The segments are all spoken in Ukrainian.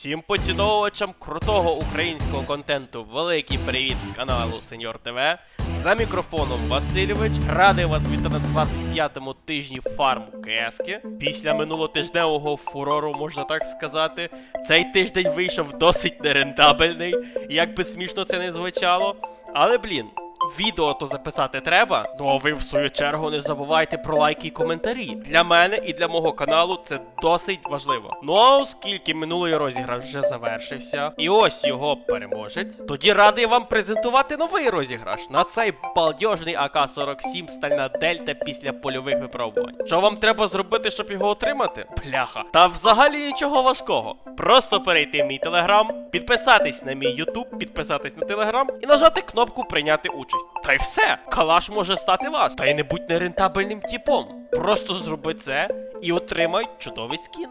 Всім поціновувачам крутого українського контенту великий привіт з каналу Сеньор ТВ. За мікрофоном Васильович. Радий вас вітати на 25-му тижні фарму КСки. Після минулотижневого фурору, можна так сказати, цей тиждень вийшов досить нерентабельний, як би смішно це не звучало. Але блін, Відео то записати треба. Ну а ви в свою чергу не забувайте про лайки і коментарі. Для мене і для мого каналу це досить важливо. Ну а оскільки минулий розіграш вже завершився, і ось його переможець, тоді радий вам презентувати новий розіграш на цей балдежний АК-47 стальна дельта після польових випробувань. Що вам треба зробити, щоб його отримати? Пляха. Та взагалі нічого важкого. Просто перейти в мій телеграм, підписатись на мій ютуб, підписатись на телеграм і нажати кнопку прийняти участь. Та й все, калаш може стати ваш. Та й не будь нерентабельним типом. Просто зроби це і отримай чудовий скін.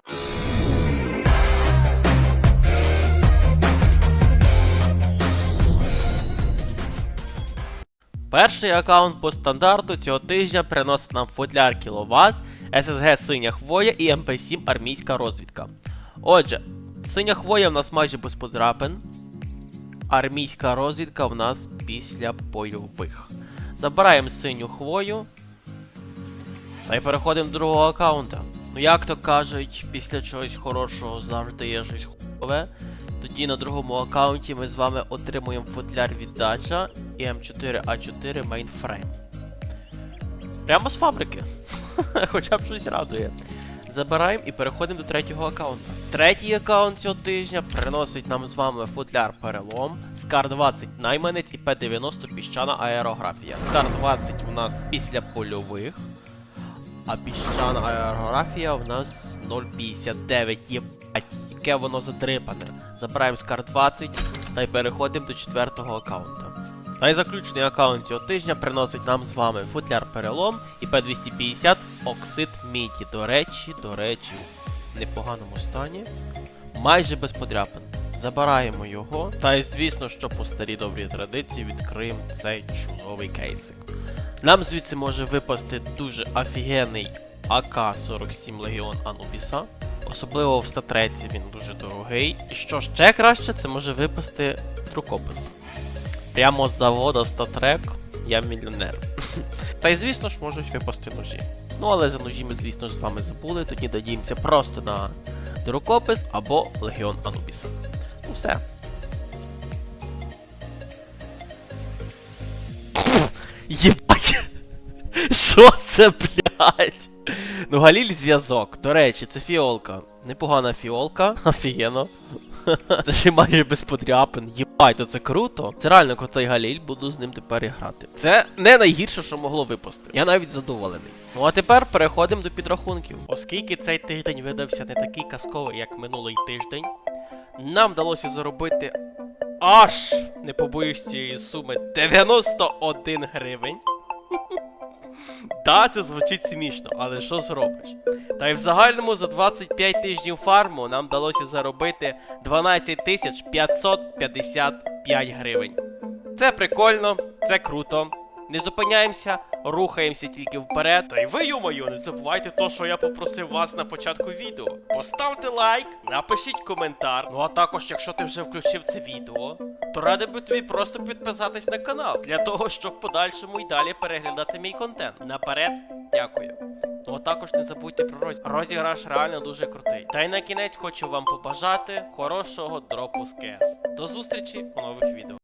Перший аккаунт по стандарту цього тижня приносить нам футляр кіловат, SSG синя хвоя і МП7 армійська розвідка. Отже, синя хвоя в нас майже без подрапин. Армійська розвідка в нас після бойових. Забираємо синю хвою. Та й переходимо до другого аккаунта. Ну як то кажуть, після чогось хорошого завжди є щось хуйове. Тоді на другому аккаунті ми з вами отримуємо футляр віддача і М4А4 мейнфрейм. Прямо з фабрики. Хоча б щось радує. Забираємо і переходимо до третього аккаунта. Третій аккаунт цього тижня приносить нам з вами футляр перелом, Скар 20 найманець і П90 піщана аерографія. Скар 20 у нас після польових. А піщана аерографія в нас 0,59 єбать, яке воно задрипане. Забираємо скар 20 та й переходимо до четвертого аккаунта. Найзаключний аккаунт цього тижня приносить нам з вами футляр перелом і П250 оксид міді. До речі, до речі, непоганому стані. Майже без подряпин. Забираємо його. Та й звісно, що по старій добрій традиції відкриємо цей чудовий кейсик. Нам звідси може випасти дуже офігенний АК-47 Легіон Анубіса. Особливо в статреці він дуже дорогий. І що ще краще, це може випасти трукопис. Прямо з заводу статрек я мільйонер. Та й звісно ж можуть випасти ножі. Ну але за ножі ми, звісно ж, з вами забули, тоді надіємося просто на дурокопис або Легіон Анубіса. Ну все. Єбать! Що це, блядь? Ну, Галіль зв'язок. До речі, це фіолка. Непогана фіолка. Офігенно. Це ще майже без подряпин. Єбать, то це круто. Це реально крутий Галіль, буду з ним тепер грати. Це не найгірше, що могло випасти. Я навіть задоволений. Ну а тепер переходимо до підрахунків. Оскільки цей тиждень видався не такий казковий, як минулий тиждень, нам вдалося заробити аж, не побоюсь цієї суми, 91 гривень. Та, це звучить смішно, але що зробиш? Та й в загальному за 25 тижнів фарму нам вдалося заробити 12 тисяч 555 гривень. Це прикольно, це круто. Не зупиняємося, рухаємося тільки вперед. Та й ви, юмою, не забувайте то, що я попросив вас на початку відео. Поставте лайк, напишіть коментар. Ну а також, якщо ти вже включив це відео, то радий би тобі просто підписатись на канал для того, щоб подальшому й далі переглядати мій контент. Наперед, дякую. Ну а також не забудьте про розіграш. Розіграш реально дуже крутий. Та й на кінець хочу вам побажати хорошого дропу з КС. До зустрічі у нових відео.